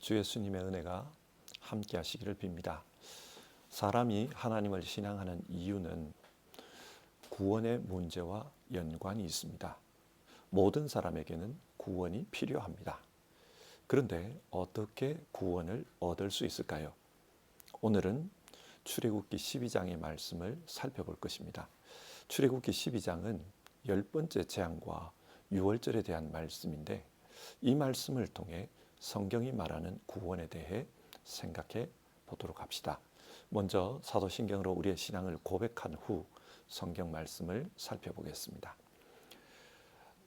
주 예수님의 은혜가 함께 하시기를 빕니다. 사람이 하나님을 신앙하는 이유는 구원의 문제와 연관이 있습니다. 모든 사람에게는 구원이 필요합니다. 그런데 어떻게 구원을 얻을 수 있을까요? 오늘은 출애굽기 12장의 말씀을 살펴볼 것입니다. 출애굽기 12장은 열 번째 재앙과 유월절에 대한 말씀인데 이 말씀을 통해 성경이 말하는 구원에 대해 생각해 보도록 합시다. 먼저 사도신경으로 우리의 신앙을 고백한 후 성경 말씀을 살펴보겠습니다.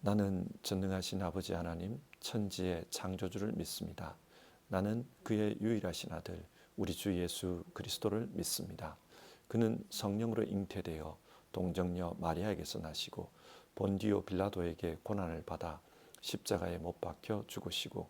나는 전능하신 아버지 하나님 천지의 창조주를 믿습니다. 나는 그의 유일하신 아들 우리 주 예수 그리스도를 믿습니다. 그는 성령으로 잉태되어 동정녀 마리아에게서 나시고 본디오 빌라도에게 고난을 받아 십자가에 못 박혀 죽으시고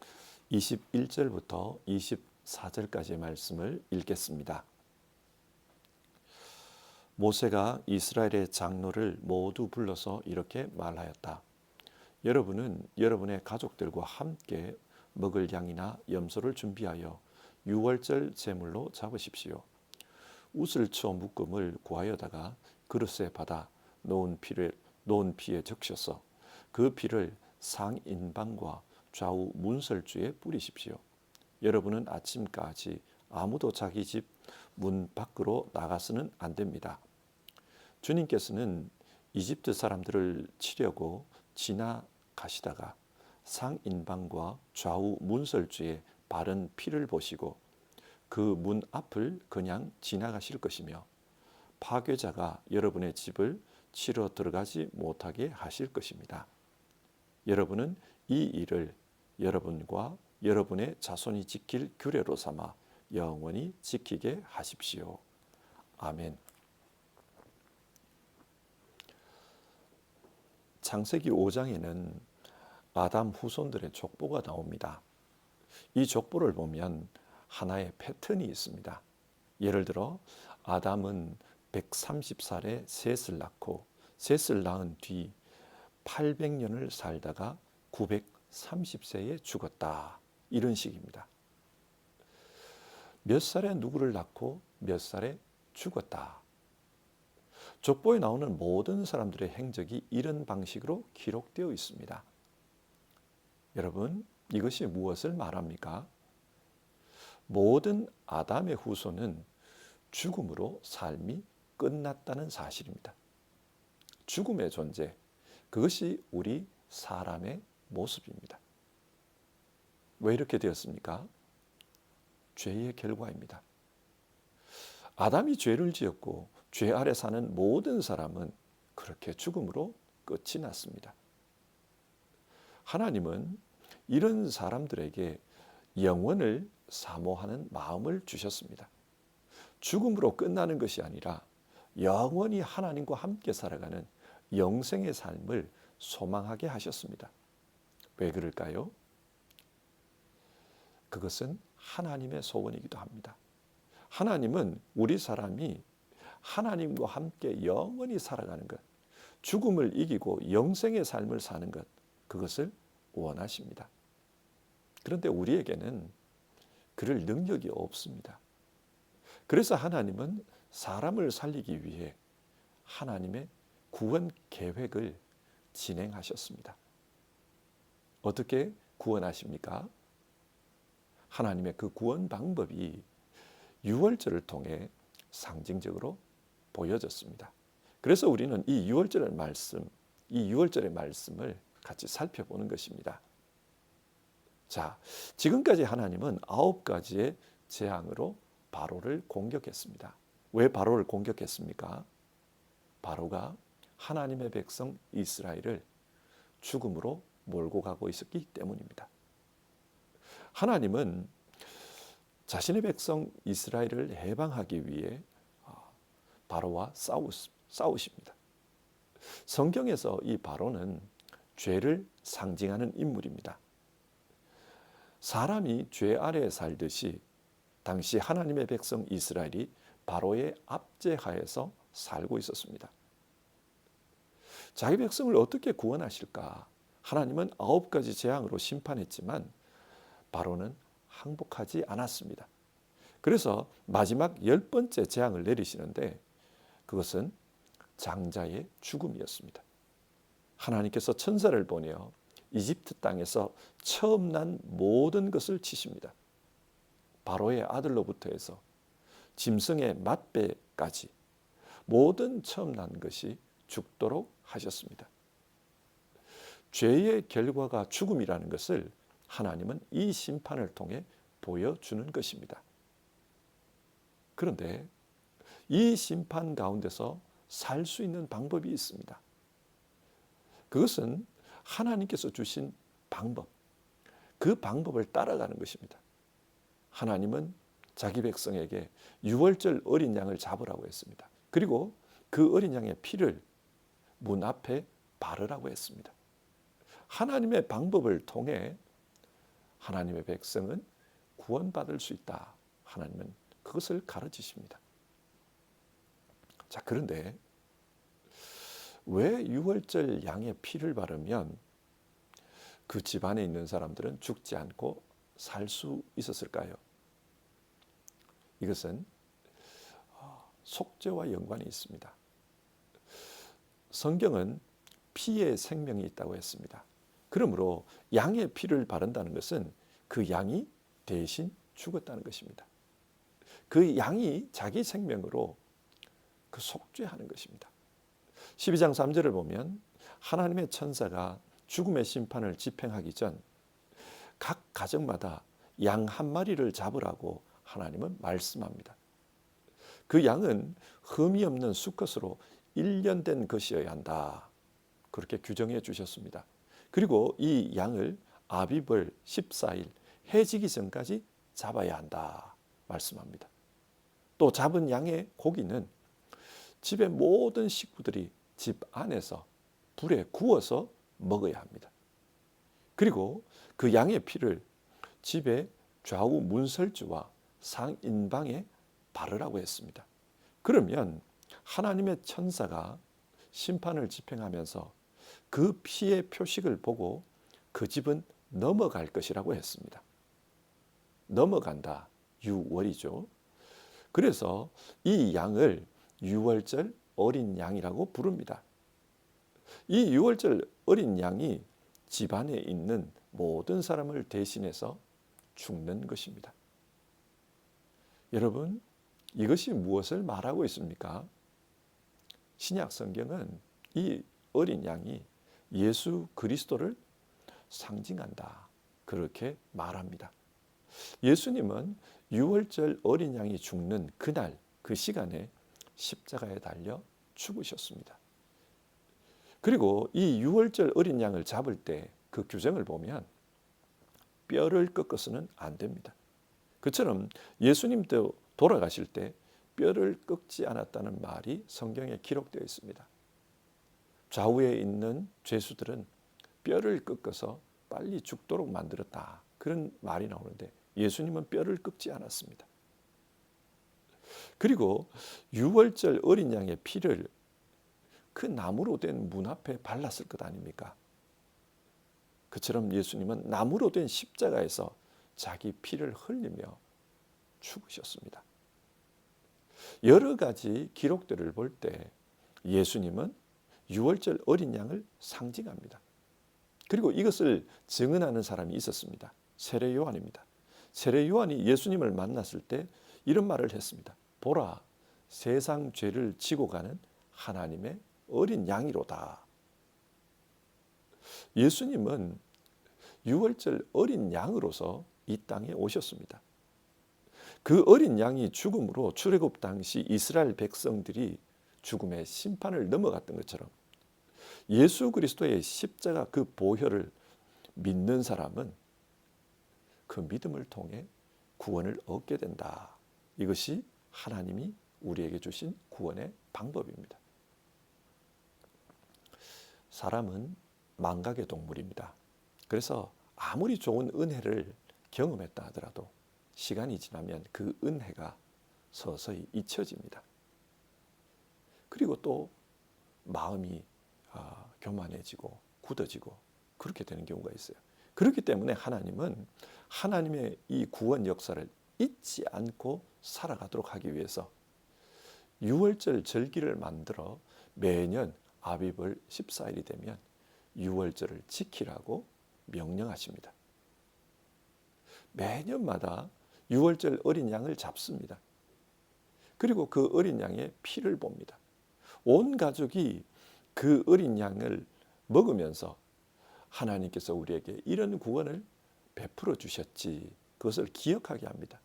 21절부터 24절까지의 말씀을 읽겠습니다. 모세가 이스라엘의 장로를 모두 불러서 이렇게 말하였다. 여러분은 여러분의 가족들과 함께 먹을 양이나 염소를 준비하여 유월절 제물로 잡으십시오. 우슬초 묶음을 구하여다가 그릇에 받아 놓은 피를 놓은 피에 적셔서 그 피를 상인방과 좌우 문설주에 뿌리십시오. 여러분은 아침까지 아무도 자기 집 문 밖으로 나가서는 안 됩니다. 주님께서는 이집트 사람들을 치려고 지나가시다가 상인방과 좌우 문설주에 바른 피를 보시고 그 문 앞을 그냥 지나가실 것이며 파괴자가 여러분의 집을 치러 들어가지 못하게 하실 것입니다. 여러분은 이 일을 여러분과 여러분의 자손이 지킬 규례로 삼아 영원히 지키게 하십시오. 아멘. 창세기 5장에는 아담 후손들의 족보가 나옵니다. 이 족보를 보면 하나의 패턴이 있습니다. 예를 들어 아담은 130살에 셋을 낳고 셋을 낳은 뒤 800년을 살다가 930세에 죽었다. 이런 식입니다. 몇 살에 누구를 낳고 몇 살에 죽었다. 족보에 나오는 모든 사람들의 행적이 이런 방식으로 기록되어 있습니다. 여러분, 이것이 무엇을 말합니까? 모든 아담의 후손은 죽음으로 삶이 끝났다는 사실입니다. 죽음의 존재, 그것이 우리 사람의 모습입니다. 왜 이렇게 되었습니까? 죄의 결과입니다. 아담이 죄를 지었고 죄 아래 사는 모든 사람은 그렇게 죽음으로 끝이 났습니다. 하나님은 이런 사람들에게 영원을 사모하는 마음을 주셨습니다. 죽음으로 끝나는 것이 아니라 영원히 하나님과 함께 살아가는 영생의 삶을 소망하게 하셨습니다. 왜 그럴까요? 그것은 하나님의 소원이기도 합니다. 하나님은 우리 사람이 하나님과 함께 영원히 살아가는 것, 죽음을 이기고 영생의 삶을 사는 것, 그것을 원하십니다. 그런데 우리에게는 그럴 능력이 없습니다. 그래서 하나님은 사람을 살리기 위해 하나님의 구원 계획을 진행하셨습니다. 어떻게 구원하십니까? 하나님의 그 구원 방법이 유월절을 통해 상징적으로 보여졌습니다. 그래서 우리는 이 유월절의 말씀, 이 유월절의 말씀을 같이 살펴보는 것입니다. 자, 지금까지 하나님은 아홉 가지의 재앙으로 바로를 공격했습니다. 왜 바로를 공격했습니까? 바로가 하나님의 백성 이스라엘을 죽음으로 몰고 가고 있었기 때문입니다. 하나님은 자신의 백성 이스라엘을 해방하기 위해 아, 바로와 싸우, 싸우십니다. 성경에서 이 바로는 죄를 상징하는 인물입니다. 사람이 죄 아래에 살듯이 당시 하나님의 백성 이스라엘이 바로의 압제하에서 살고 있었습니다. 자기 백성을 어떻게 구원하실까? 하나님은 아홉 가지 재앙으로 심판했지만 바로는 항복하지 않았습니다. 그래서 마지막 열 번째 재앙을 내리시는데 그것은 장자의 죽음이었습니다. 하나님께서 천사를 보내어 이집트 땅에서 처음 난 모든 것을 치십니다. 바로의 아들로부터 해서 짐승의 맛배까지 모든 처음 난 것이 죽도록 하셨습니다. 죄의 결과가 죽음이라는 것을 하나님은 이 심판을 통해 보여주는 것입니다. 그런데 이 심판 가운데서 살 수 있는 방법이 있습니다. 그것은 하나님께서 주신 방법, 그 방법을 따라가는 것입니다. 하나님은 자기 백성에게 유월절 어린 양을 잡으라고 했습니다. 그리고 그 어린 양의 피를 문 앞에 바르라고 했습니다. 하나님의 방법을 통해 하나님의 백성은 구원받을 수 있다. 하나님은 그것을 가르치십니다. 자, 그런데 왜 유월절 양의 피를 바르면 그 집안에 있는 사람들은 죽지 않고 살 수 있었을까요? 이것은 어, 속죄와 연관이 있습니다. 성경은 피에 생명이 있다고 했습니다. 그러므로 양의 피를 바른다는 것은 그 양이 대신 죽었다는 것입니다. 그 양이 자기 생명으로 그 속죄하는 것입니다. 12장 3절을 보면 하나님의 천사가 죽음의 심판을 집행하기 전 각 가정마다 양 한 마리를 잡으라고 하나님은 말씀합니다. 그 양은 흠이 없는 수컷으로 1년 된 것이어야 한다. 그렇게 규정해 주셨습니다. 그리고 이 양을 아비벌 14일 해지기 전까지 잡아야 한다. 말씀합니다. 또 잡은 양의 고기는 집의 모든 식구들이 집 안에서 불에 구워서 먹어야 합니다. 그리고 그 양의 피를 집의 좌우 문설주와 상인방에 바르라고 했습니다. 그러면 하나님의 천사가 심판을 집행하면서 그 피의 표식을 보고 그 집은 넘어갈 것이라고 했습니다. 넘어간다. 유월이죠. 그래서 이 양을 유월절 어린 양이라고 부릅니다. 이 유월절 어린 양이 집안에 있는 모든 사람을 대신해서 죽는 것입니다. 여러분, 이것이 무엇을 말하고 있습니까? 신약 성경은 이 어린 양이 예수 그리스도를 상징한다. 그렇게 말합니다. 예수님은 유월절 어린 양이 죽는 그날 그 시간에 십자가에 달려 죽으셨습니다. 그리고 이 유월절 어린 양을 잡을 때 그 규정을 보면 뼈를 꺾어서는 안 됩니다. 그처럼 예수님도 돌아가실 때 뼈를 꺾지 않았다는 말이 성경에 기록되어 있습니다. 좌우에 있는 죄수들은 뼈를 꺾어서 빨리 죽도록 만들었다. 그런 말이 나오는데 예수님은 뼈를 꺾지 않았습니다. 그리고 유월절 어린 양의 피를 그 나무로 된 문 앞에 발랐을 것 아닙니까? 그처럼 예수님은 나무로 된 십자가에서 자기 피를 흘리며 죽으셨습니다. 여러 가지 기록들을 볼 때 예수님은 유월절 어린 양을 상징합니다. 그리고 이것을 증언하는 사람이 있었습니다. 세례 요한입니다. 세례 요한이 예수님을 만났을 때 이런 말을 했습니다. 보라, 세상 죄를 지고 가는 하나님의 어린 양이로다. 예수님은 유월절 어린 양으로서 이 땅에 오셨습니다. 그 어린 양이 죽음으로 출애굽 당시 이스라엘 백성들이 죽음의 심판을 넘어갔던 것처럼 예수 그리스도의 십자가 그 보혈을 믿는 사람은 그 믿음을 통해 구원을 얻게 된다. 이것이 하나님이 우리에게 주신 구원의 방법입니다. 사람은 망각의 동물입니다. 그래서 아무리 좋은 은혜를 경험했다 하더라도 시간이 지나면 그 은혜가 서서히 잊혀집니다. 그리고 또 마음이 아, 교만해지고 굳어지고 그렇게 되는 경우가 있어요. 그렇기 때문에 하나님은 하나님의 이 구원 역사를 잊지 않고 살아가도록 하기 위해서 유월절 절기를 만들어 매년 아비벌 14일이 되면 유월절을 지키라고 명령하십니다. 매년마다 유월절 어린 양을 잡습니다. 그리고 그 어린 양의 피를 봅니다. 온 가족이 그 어린 양을 먹으면서 하나님께서 우리에게 이런 구원을 베풀어 주셨지. 그것을 기억하게 합니다.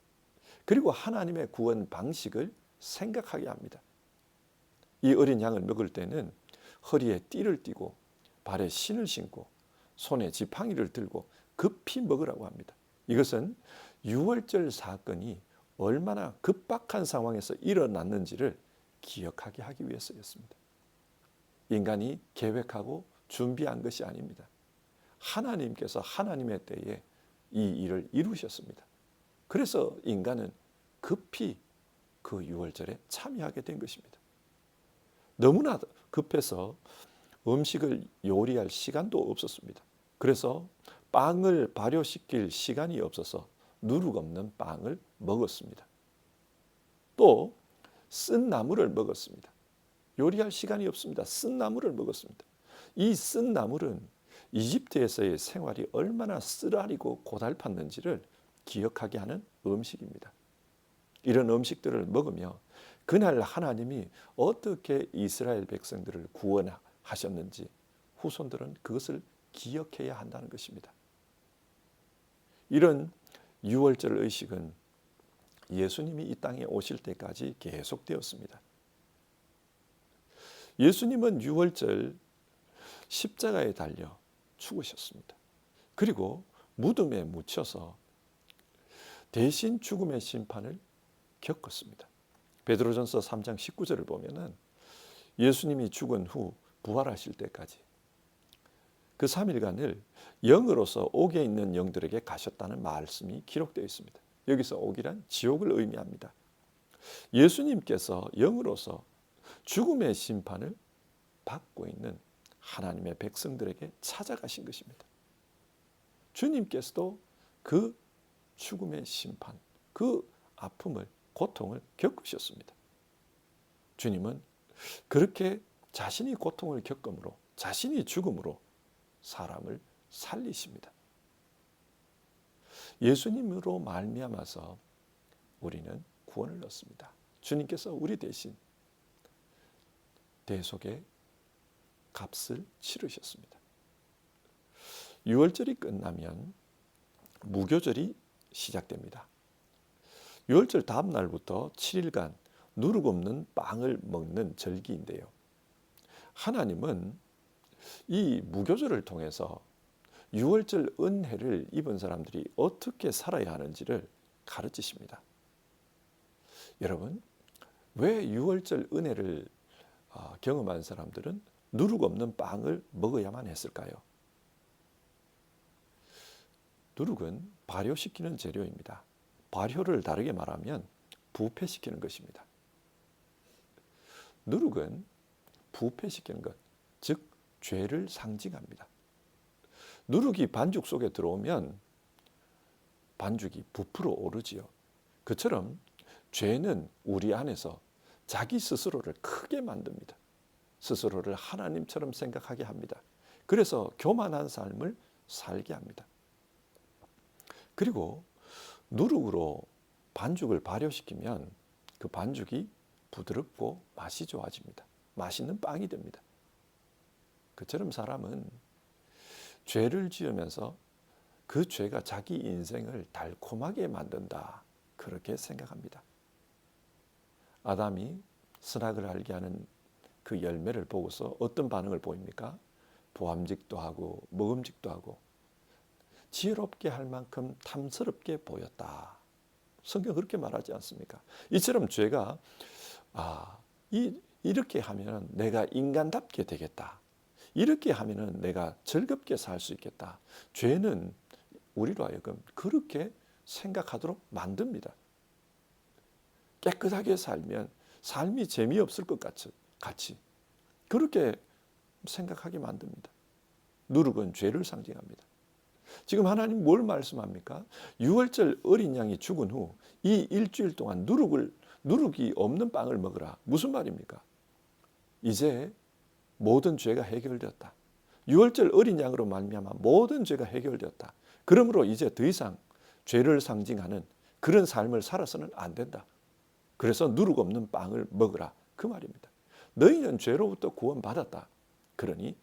그리고 하나님의 구원 방식을 생각하게 합니다. 이 어린 양을 먹을 때는 허리에 띠를 띠고 발에 신을 신고 손에 지팡이를 들고 급히 먹으라고 합니다. 이것은 유월절 사건이 얼마나 급박한 상황에서 일어났는지를 기억하게 하기 위해서였습니다. 인간이 계획하고 준비한 것이 아닙니다. 하나님께서 하나님의 때에 이 일을 이루셨습니다. 그래서 인간은 급히 그 유월절에 참여하게 된 것입니다. 너무나 급해서 음식을 요리할 시간도 없었습니다. 그래서 빵을 발효시킬 시간이 없어서 누룩 없는 빵을 먹었습니다. 또 쓴 나물을 먹었습니다. 요리할 시간이 없습니다. 쓴 나물을 먹었습니다. 이 쓴 나물은 이집트에서의 생활이 얼마나 쓰라리고 고달팠는지를 기억하게 하는 음식입니다. 이런 음식들을 먹으며 그날 하나님이 어떻게 이스라엘 백성들을 구원하셨는지 후손들은 그것을 기억해야 한다는 것입니다. 이런 유월절 의식은 예수님이 이 땅에 오실 때까지 계속되었습니다. 예수님은 유월절 십자가에 달려 죽으셨습니다. 그리고 무덤에 묻혀서 대신 죽음의 심판을 겪었습니다. 베드로전서 3장 19절을 보면은 예수님이 죽은 후 부활하실 때까지 그 3일간을 영으로서 옥에 있는 영들에게 가셨다는 말씀이 기록되어 있습니다. 여기서 옥이란 지옥을 의미합니다. 예수님께서 영으로서 죽음의 심판을 받고 있는 하나님의 백성들에게 찾아가신 것입니다. 주님께서도 그 죽음의 심판, 그 아픔을, 고통을 겪으셨습니다. 주님은 그렇게 자신이 고통을 겪음으로, 자신이 죽음으로 사람을 살리십니다. 예수님으로 말미암아서 우리는 구원을 얻습니다. 주님께서 우리 대신 대속의 값을 치르셨습니다. 6월절이 끝나면 무교절이 시작됩니다. 6월절 다음 날부터 7일간 누룩 없는 빵을 먹는 절기인데요. 하나님은 이 무교절을 통해서 6월절 은혜를 입은 사람들이 어떻게 살아야 하는지를 가르치십니다. 여러분, 왜 6월절 은혜를 어, 경험한 사람들은 누룩 없는 빵을 먹어야만 했을까요? 누룩은 발효시키는 재료입니다. 발효를 다르게 말하면 부패시키는 것입니다. 누룩은 부패시키는 것, 즉 죄를 상징합니다. 누룩이 반죽 속에 들어오면 반죽이 부풀어 오르지요. 그처럼 죄는 우리 안에서 자기 스스로를 크게 만듭니다. 스스로를 하나님처럼 생각하게 합니다. 그래서 교만한 삶을 살게 합니다. 그리고 누룩으로 반죽을 발효시키면 그 반죽이 부드럽고 맛이 좋아집니다. 맛있는 빵이 됩니다. 그처럼 사람은 죄를 지으면서 그 죄가 자기 인생을 달콤하게 만든다. 그렇게 생각합니다. 아담이 선악을 알게 하는 그 열매를 보고서 어떤 반응을 보입니까? 보암직도 하고 먹음직도 하고 지혜롭게 할 만큼 탐스럽게 보였다. 성경 그렇게 말하지 않습니까? 이처럼 죄가 아, 이, 이렇게 하면 내가 인간답게 되겠다. 이렇게 하면은 내가 즐겁게 살 수 있겠다. 죄는 우리로 하여금 그렇게 생각하도록 만듭니다. 깨끗하게 살면 삶이 재미없을 것 같이, 같이 그렇게 생각하게 만듭니다. 누룩은 죄를 상징합니다. 지금 하나님 뭘 말씀합니까? 6월절 어린 양이 죽은 후 이 일주일 동안 누룩을 누룩이 없는 빵을 먹으라. 무슨 말입니까? 이제 모든 죄가 해결되었다. 6월절 어린 양으로 말미암아 모든 죄가 해결되었다. 그러므로 이제 더 이상 죄를 상징하는 그런 삶을 살아서는 안 된다. 그래서 누룩 없는 빵을 먹으라. 그 말입니다. 너희는 죄로부터 구원받았다. 그러니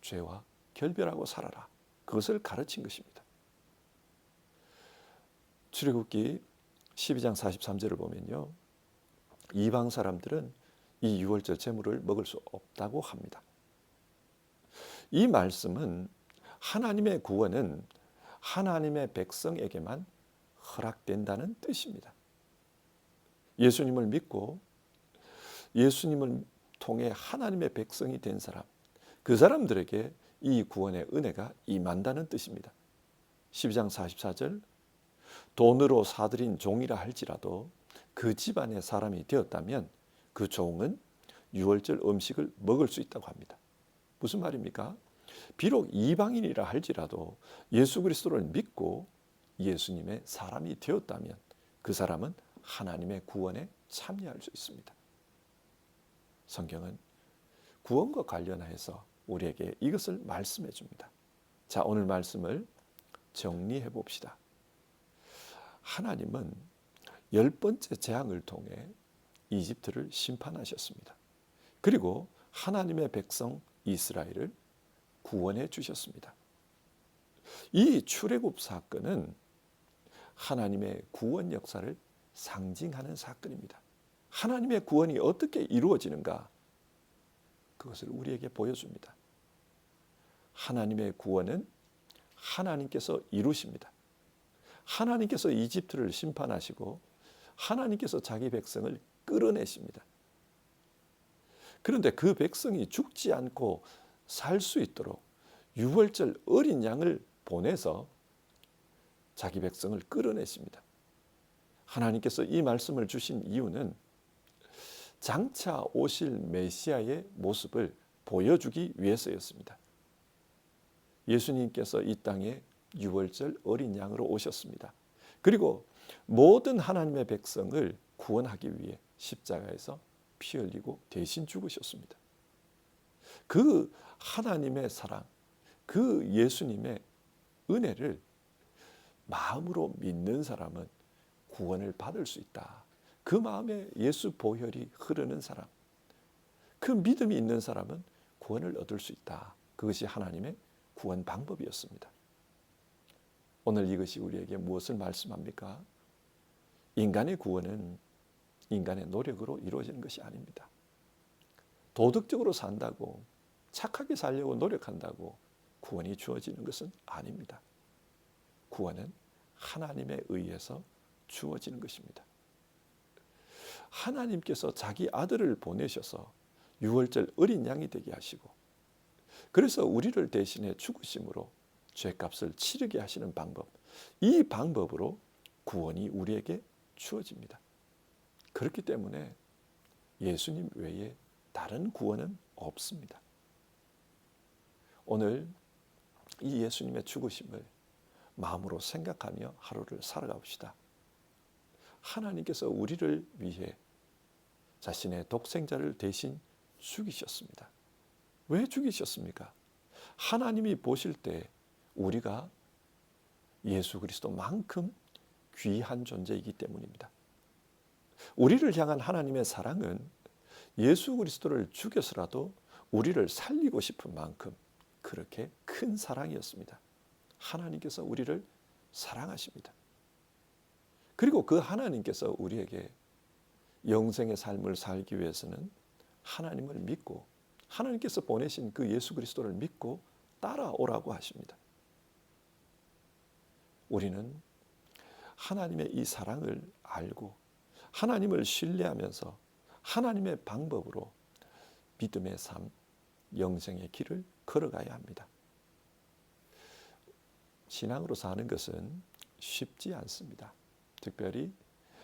죄와 결별하고 살아라. 그것을 가르친 것입니다. 출애굽기 12장 43절을 보면요. 이방 사람들은 이 유월절 제물을 먹을 수 없다고 합니다. 이 말씀은 하나님의 구원은 하나님의 백성에게만 허락된다는 뜻입니다. 예수님을 믿고 예수님을 통해 하나님의 백성이 된 사람, 그 사람들에게 이 구원의 은혜가 임한다는 뜻입니다. 12장 44절 돈으로 사들인 종이라 할지라도 그 집안의 사람이 되었다면 그 종은 유월절 음식을 먹을 수 있다고 합니다. 무슨 말입니까? 비록 이방인이라 할지라도 예수 그리스도를 믿고 예수님의 사람이 되었다면 그 사람은 하나님의 구원에 참여할 수 있습니다. 성경은 구원과 관련해서 우리에게 이것을 말씀해 줍니다. 자, 오늘 말씀을 정리해 봅시다. 하나님은 열 번째 재앙을 통해 이집트를 심판하셨습니다. 그리고 하나님의 백성 이스라엘을 구원해 주셨습니다. 이 출애굽 사건은 하나님의 구원 역사를 상징하는 사건입니다. 하나님의 구원이 어떻게 이루어지는가? 그것을 우리에게 보여줍니다. 하나님의 구원은 하나님께서 이루십니다. 하나님께서 이집트를 심판하시고 하나님께서 자기 백성을 끌어내십니다. 그런데 그 백성이 죽지 않고 살 수 있도록 유월절 어린 양을 보내서 자기 백성을 끌어내십니다. 하나님께서 이 말씀을 주신 이유는 장차 오실 메시아의 모습을 보여주기 위해서였습니다. 예수님께서 이 땅에 유월절 어린 양으로 오셨습니다. 그리고 모든 하나님의 백성을 구원하기 위해 십자가에서 피 흘리고 대신 죽으셨습니다. 그 하나님의 사랑, 그 예수님의 은혜를 마음으로 믿는 사람은 구원을 받을 수 있다. 그 마음에 예수 보혈이 흐르는 사람, 그 믿음이 있는 사람은 구원을 얻을 수 있다. 그것이 하나님의 구원 방법이었습니다. 오늘 이것이 우리에게 무엇을 말씀합니까? 인간의 구원은 인간의 노력으로 이루어지는 것이 아닙니다. 도덕적으로 산다고 착하게 살려고 노력한다고 구원이 주어지는 것은 아닙니다. 구원은 하나님에 의해서 주어지는 것입니다. 하나님께서 자기 아들을 보내셔서 유월절 어린 양이 되게 하시고 그래서 우리를 대신해 죽으심으로 죄값을 치르게 하시는 방법 이 방법으로 구원이 우리에게 주어집니다. 그렇기 때문에 예수님 외에 다른 구원은 없습니다. 오늘 이 예수님의 죽으심을 마음으로 생각하며 하루를 살아가 봅시다. 하나님께서 우리를 위해 자신의 독생자를 대신 죽이셨습니다. 왜 죽이셨습니까? 하나님이 보실 때 우리가 예수 그리스도만큼 귀한 존재이기 때문입니다. 우리를 향한 하나님의 사랑은 예수 그리스도를 죽여서라도 우리를 살리고 싶은 만큼 그렇게 큰 사랑이었습니다. 하나님께서 우리를 사랑하십니다. 그리고 그 하나님께서 우리에게 영생의 삶을 살기 위해서는 하나님을 믿고 하나님께서 보내신 그 예수 그리스도를 믿고 따라오라고 하십니다. 우리는 하나님의 이 사랑을 알고 하나님을 신뢰하면서 하나님의 방법으로 믿음의 삶, 영생의 길을 걸어가야 합니다. 신앙으로 사는 것은 쉽지 않습니다. 특별히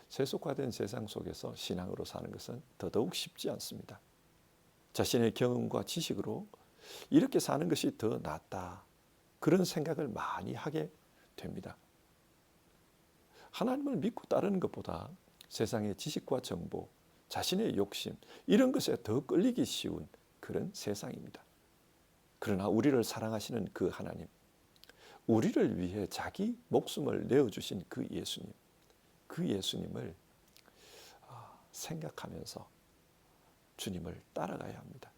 세속화된 세상 속에서 신앙으로 사는 것은 더더욱 쉽지 않습니다. 자신의 경험과 지식으로 이렇게 사는 것이 더 낫다. 그런 생각을 많이 하게 됩니다. 하나님을 믿고 따르는 것보다 세상의 지식과 정보, 자신의 욕심, 이런 것에 더 끌리기 쉬운 그런 세상입니다. 그러나 우리를 사랑하시는 그 하나님, 우리를 위해 자기 목숨을 내어주신 그 예수님, 그 예수님을 아, 생각하면서 주님을 따라가야 합니다.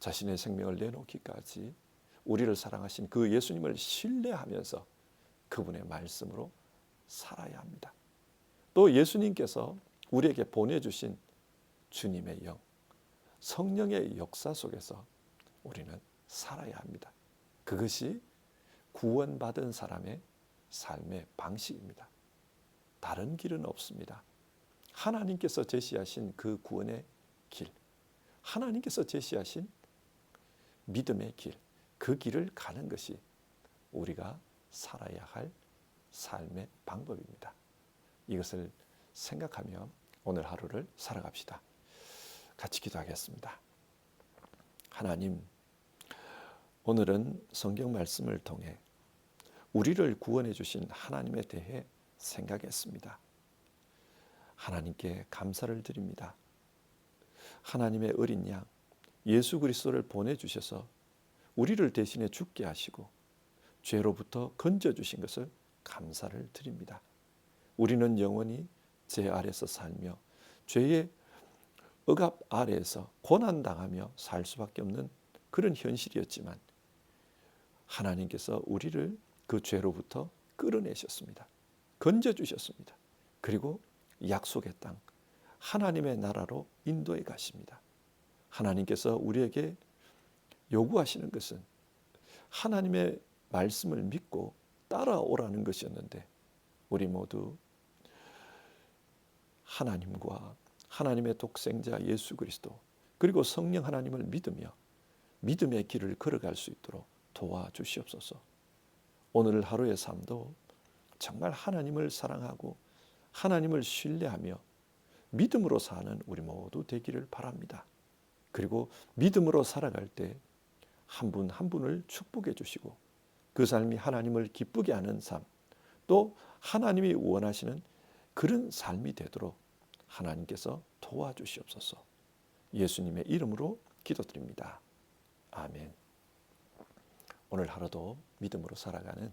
자신의 생명을 내놓기까지 우리를 사랑하신 그 예수님을 신뢰하면서 그분의 말씀으로 살아야 합니다. 또 예수님께서 우리에게 보내주신 주님의 영, 성령의 역사 속에서 우리는 살아야 합니다. 그것이 구원받은 사람의 삶의 방식입니다. 다른 길은 없습니다. 하나님께서 제시하신 그 구원의 길, 하나님께서 제시하신 믿음의 길, 그 길을 가는 것이 우리가 살아야 할 삶의 방법입니다. 이것을 생각하며 오늘 하루를 살아갑시다. 같이 기도하겠습니다. 하나님, 오늘은 성경 말씀을 통해 우리를 구원해 주신 하나님에 대해 생각했습니다. 하나님께 감사를 드립니다. 하나님의 어린 양 예수 그리스도를 보내 주셔서 우리를 대신해 죽게 하시고 죄로부터 건져 주신 것을 감사를 드립니다. 우리는 영원히 죄 아래서 살며 죄의 억압 아래에서 고난 당하며 살 수밖에 없는 그런 현실이었지만 하나님께서 우리를 그 죄로부터 끌어내셨습니다. 건져 주셨습니다. 그리고 약속의 땅 하나님의 나라로 인도해 가십니다. 하나님께서 우리에게 요구하시는 것은 하나님의 말씀을 믿고 따라오라는 것이었는데 우리 모두 하나님과 하나님의 독생자 예수 그리스도 그리고 성령 하나님을 믿으며 믿음의 길을 걸어갈 수 있도록 도와주시옵소서. 오늘 하루의 삶도 정말 하나님을 사랑하고 하나님을 신뢰하며 믿음으로 사는 우리 모두 되기를 바랍니다. 그리고 믿음으로 살아갈 때 한분한 분을 축복해 주시고 그 삶이 하나님을 기쁘게 하는 삶, 또 하나님이 원하시는 그런 삶이 되도록 하나님께서 도와주시옵소서. 예수님의 이름으로 기도드립니다. 아멘. 오늘 하루도 믿음으로 살아가는